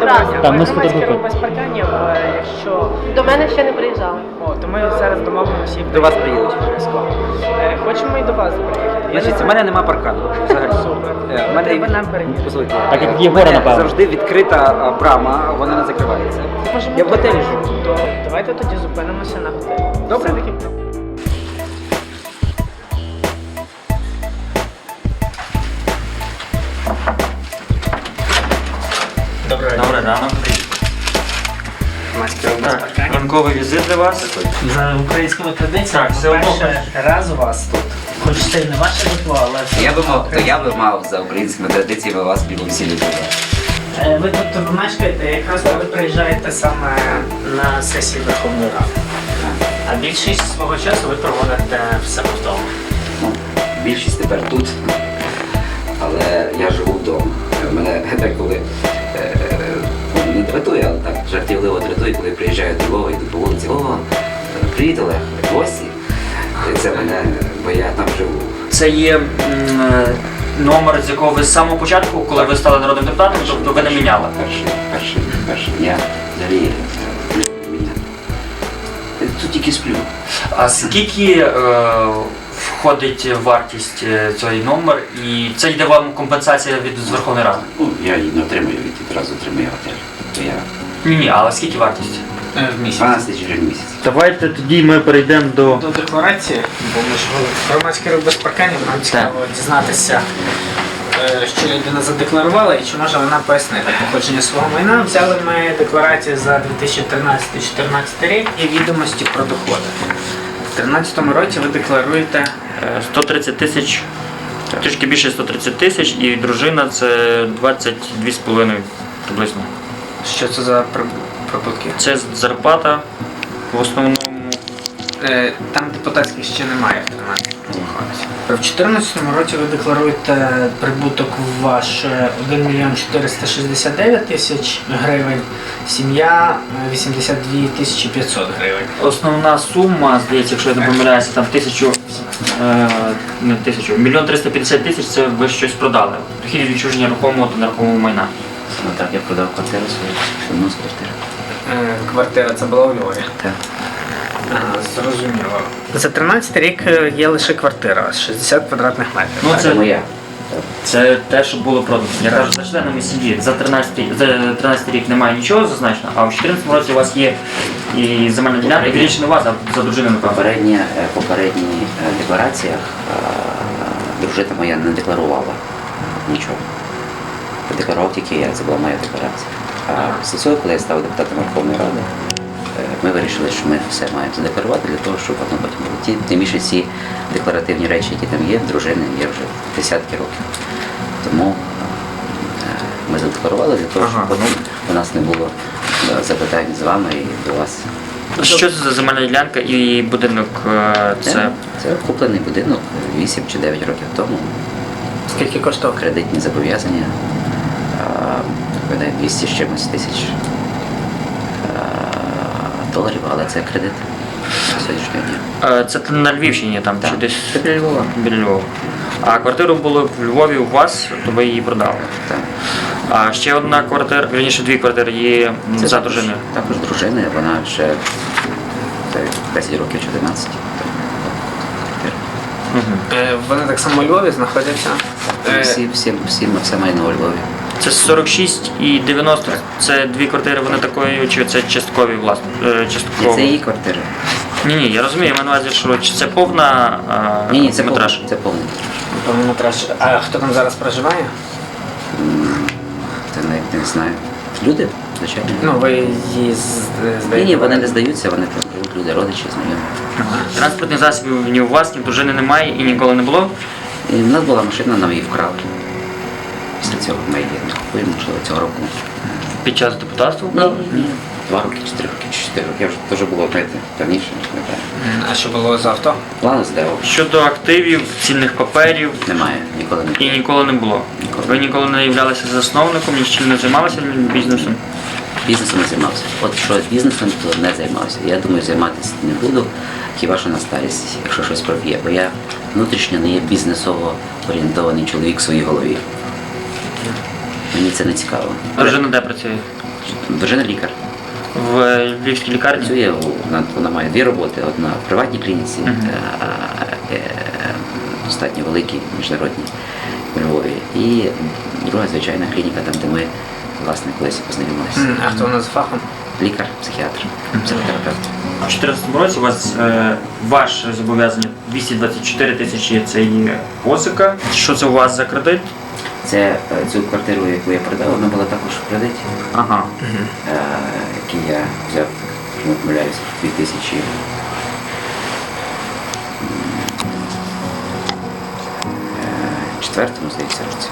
дня. Там Ми ми громадське без парканів, е, якщо... До мене ще не приїжджали. О, то ми зараз домовимося До вас приїдуть. обов'язково. Е, Хочемо і до вас приїхати. Я Значить, не у мене нема паркану. Взагалі. Супер. Е, в Треба нам перейти. Послухайте, Так, як е, Єгора, в мене напевно. завжди відкрита брама, вона не закривається. Можемо Я в готелі живу. То Давайте тоді зупинимося на готелі. Добре. Все-таки ранок. Так, ранковий візит для вас. За українськими традиціями, Так, все одно. перший раз у вас тут. Хоч це і не ваше житло, але все Я би одно мав, то я би мав за українськими традиціями вас білу весіллю живе. Е, Ви тут мешкаєте, якраз коли приїжджаєте саме на сесії Верховної Ради. А більшість свого часу ви проводите в себе вдома. Ну, більшість тепер тут, але я живу вдома. Мене деколи е, дратує, але так жартівливо дратує, коли приїжджаю до Львова, йду по вулиці, о, привіт, Олег, гості. І це мене, бо я там живу. Це є м, е, номер, з якого ви з самого початку, коли ви стали народним депутатом, тобто ви не міняли. Перший, перший, перший. Я взагалі е, мене. Тут тільки сплю. А скільки е, входить вартість е, цей номер, і це йде вам компенсація від з Верховної Ради? Ну, я її не отримую, відразу отримую готель. То я Ні, ні, але скільки вартість? В місяць. 12 тисяч гривень в місяць. Давайте тоді ми перейдемо до. До декларації, бо ми ж громадський рух без парканів, нам цікаво дізнатися, е, що людина задекларувала і чи може вона пояснити походження свого майна. Взяли ми декларацію за 2013-2014 рік і відомості про доходи. У 2013 році ви декларуєте Е, 130 тисяч, трішки більше 130 тисяч, і дружина це 22,5 приблизно. Що це за при- прибутки. Це зарплата в основному. Е, Там депутатських ще немає в 13 виходить. В 2014 році ви декларуєте прибуток ваш е, 1 мільйон 469 тисяч гривень, сім'я е, 82 тисячі 500 гривень. Основна сума, здається, якщо я не помиляюся, там тисячу, е, не тисячу, мільйон 350 тисяч це ви щось продали. Від відчуження рухомого та нерухомого майна. Ну так, я продав квартиру свою, одну з квартир. Е, Квартира це була у Львові. Так. Ага, зрозуміло. За 13 рік е, є лише квартира 60 квадратних метрів. Ну, Це моя. це те, що було продано. Я кажу, за членами сім'ї за 13, рік- за 13 рік немає нічого зазначено, а в 2014 році у вас є і земельна ділянка, і вірніше не у вас, а за дружиною. Попередні, е, попередні деклараціях дружина моя не декларувала нічого. Декларував тільки я, це була моя декларація. А після цього, коли я став депутатом Верховної Ради, е, ми вирішили, що ми все маємо задекларувати для того, щоб воно потім було. Ті, тим більше ці декларативні речі, які там є, дружини є вже десятки років. Тому е, ми задекларували для того, щоб Ага. потім у нас не було е, запитань з вами і до вас. Що це за земельна ділянка і будинок? Це Це, це куплений будинок 8 чи 9 років тому. Скільки коштував? Кредитні зобов'язання. Відповідає 200 з чимось тисяч доларів, але це кредит на сьогоднішнього дня. Е, Це на Львівщині там чи десь Це біля Львова. біля Львова. А квартиру було в Львові у вас, то ви її продали. Так. А ще одна квартира, вірніше дві квартири є Це за дружиною. Також дружина, вона ще 10 років чи 11. Мгм. Е, Вони так само у Львові знаходяться. Е, Всі, всі, всі, все майно у Львові. Це 46 і 90. Це дві квартири, вони такої, чи це часткові власне? Е, І Частково. це її квартира. Ні, ні, я розумію, я маю на увазі, що чи це повна а, Ні, ні, це метраж. повний. Це повний. повний метраж. А хто там зараз проживає? Це навіть не знаю. Люди, звичайно. Ну, ви її з- Ні, здаєте. ні, вони не здаються, вони там живуть люди, родичі, знайомі. Транспортних засобів ні у вас, ні в дружини немає і ніколи не було. І в нас була машина, нам її вкрали. Після цього ми її не купуємо, можливо, цього року. Під час депутатства Ні, ні. Два роки, чотири роки, чи чотири роки. Я вже теж було знаєте, давніше, не пам'ятаю. А що було з авто? Плани здав. Щодо активів, цінних паперів Немає, ніколи не і ніколи не було. Ніколи. Ви ніколи не являлися засновником, ні не займалися бізнесом. бізнесом не займався. От що бізнесом, то не займався. Я думаю, займатися не буду, хіба що на старість, якщо щось проб'є. Бо я внутрішньо не є бізнесово орієнтований чоловік в своїй голові. Мені це не цікаво. Дружина де працює? Дружина лікар. В львівській лікарні? Працює, вона, вона має дві роботи. Одна в приватній клініці, Мгм. а, а, е, достатньо великій, міжнародній у Львові. І друга звичайна клініка, там, де ми власне колись познайомилися. М, А хто у нас за фахом? Лікар, психіатр, психотерапевт. У 2014 році у вас е, ваше зобов'язання 224 тисячі це є позика. Що це у вас за кредит? Це е, цю квартиру, яку я продав, вона була також в кредиті, Ага. е, який я взяв, якщо не помиляюсь, в 2000 е, четвертому, здається, році.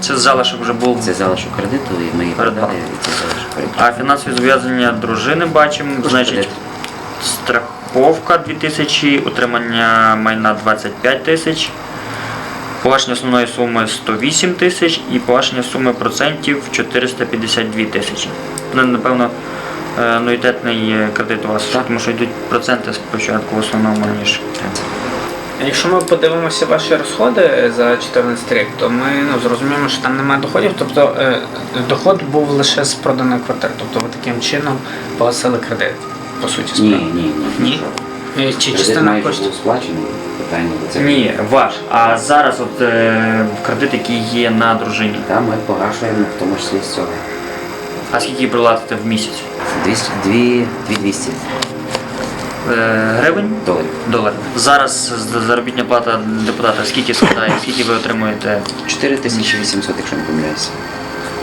Це залишок вже був. Це залишок кредиту, і ми її Передали. і це залишок кредиту. А фінансові зобов'язання дружини бачимо, Також значить, кредит. страховка 2000, утримання майна 25 тисяч, погашення основної суми 108 тисяч і погашення суми процентів 452 тисячі. Напевно, ануїтетний е, кредит у вас, Так. тому що йдуть проценти спочатку в основному, ніж. Якщо ми подивимося ваші розходи за 2014 рік, то ми ну, зрозуміємо, що там немає доходів. Тобто е, доход був лише з проданої квартири. Тобто ви таким чином погасили кредит, по суті, Ні, ні, ні. Ні? Е, Чи Кредит частина майже коштів? був сплачений, питання до це. Ні, ваш. А зараз от е, кредит, який є на дружині. Там ми погашуємо в тому числі з цього. А скільки платите в місяць? 200, 2, 200 Е, гривень? доларів. Долар. Зараз з- заробітна плата депутата скільки складає, скільки ви отримуєте? 4800, якщо не помиляюся.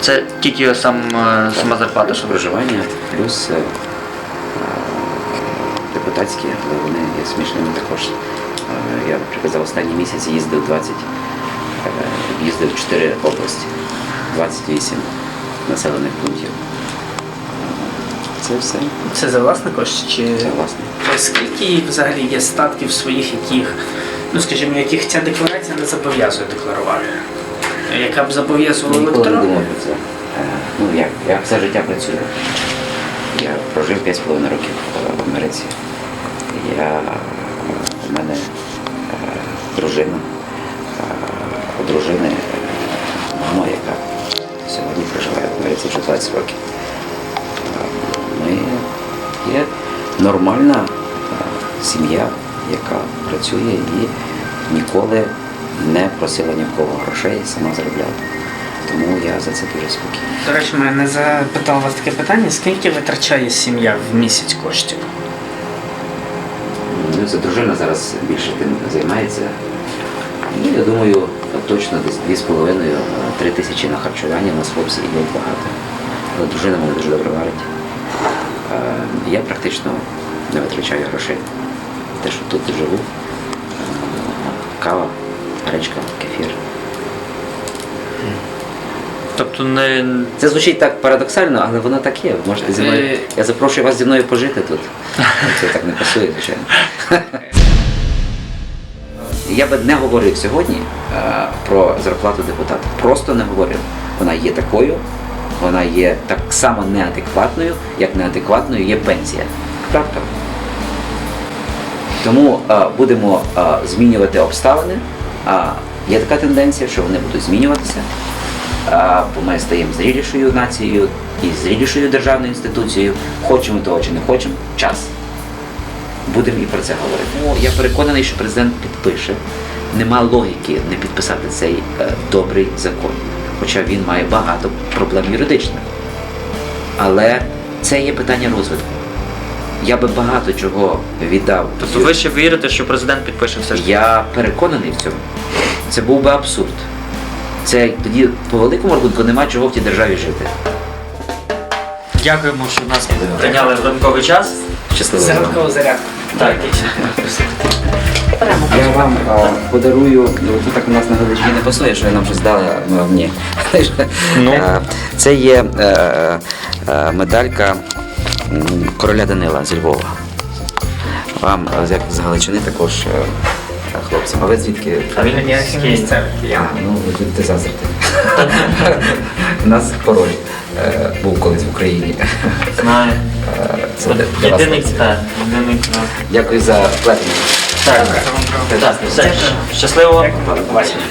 Це тільки сам, е, сама зарплата, Плюс що ви проживання, плюс е, депутатські, але вони є смішними також. Е, Я, наприклад, за останній місяць їздив 20, е, їздив 4 області, 28 населених пунктів. Е, Це все. Це за власне кошти? Чи Це власне. Скільки взагалі є статків своїх, яких, ну скажімо, яких ця декларація не зобов'язує декларувати? Яка б зобов'язувала Ніколи не думав про це. Е, Ну як, я все життя працюю. Я прожив 5,5 років в Америці. Я, у мене е, дружина, е, у дружини е, мама, яка сьогодні проживає в Америці вже 20 років. Ми є нормальна сім'я, яка працює і ніколи не просила ні в кого грошей, сама заробляла. Тому я за це дуже спокійний. До речі, мене не запитав вас таке питання, скільки витрачає сім'я в місяць коштів? Ну, дружина зараз більше тим займається. І я думаю, точно десь 2,5-3 тисячі на харчування у нас хлопці йдуть багато. Але дружина мене дуже добре варить. Е, Я практично не витрачаю грошей. Те, що тут живу. Е, Кава, гречка, кефір. Тобто не. Це звучить так парадоксально, але воно так є. Можете зі мною. Е. Я запрошую вас зі мною пожити тут. Це так не пасує, звичайно. Я би не говорив сьогодні е, про зарплату депутата. Просто не говорив. Вона є такою, вона є так само неадекватною, як неадекватною є пенсія. Крапка. Тому е, будемо е, змінювати обставини. Є така тенденція, що вони будуть змінюватися. Бо ми стаємо зрілішою нацією і зрілішою державною інституцією. Хочемо того чи не хочемо, час. Будемо і про це говорити. Ну, я переконаний, що президент підпише. Нема логіки не підписати цей е, добрий закон. Хоча він має багато проблем юридичних. Але це є питання розвитку. Я би багато чого віддав. Тобто ви ще вірите, що президент підпише все ж? Я переконаний в цьому. Це був би абсурд. Це тоді по великому рахунку нема чого в тій державі жити. Дякуємо, що нас прийняли в ранковий час. Щасливо. Зарядкову зарядку. Так. Я вам а, подарую, ну, тут так у нас на галичині не пасує, що ви нам щось дали, а ми ні. Ну. Е, Це є е, е, медалька короля Данила зі Львова. Вам е, як з Галичини також е. А ви звідки? А він Я місцевий А, ну ви будете заздрити. У нас король е, був колись в Україні. Знаю. Е, Це. Єдиний так. Дякую за плетення. Так. Щасливо. Бачимо.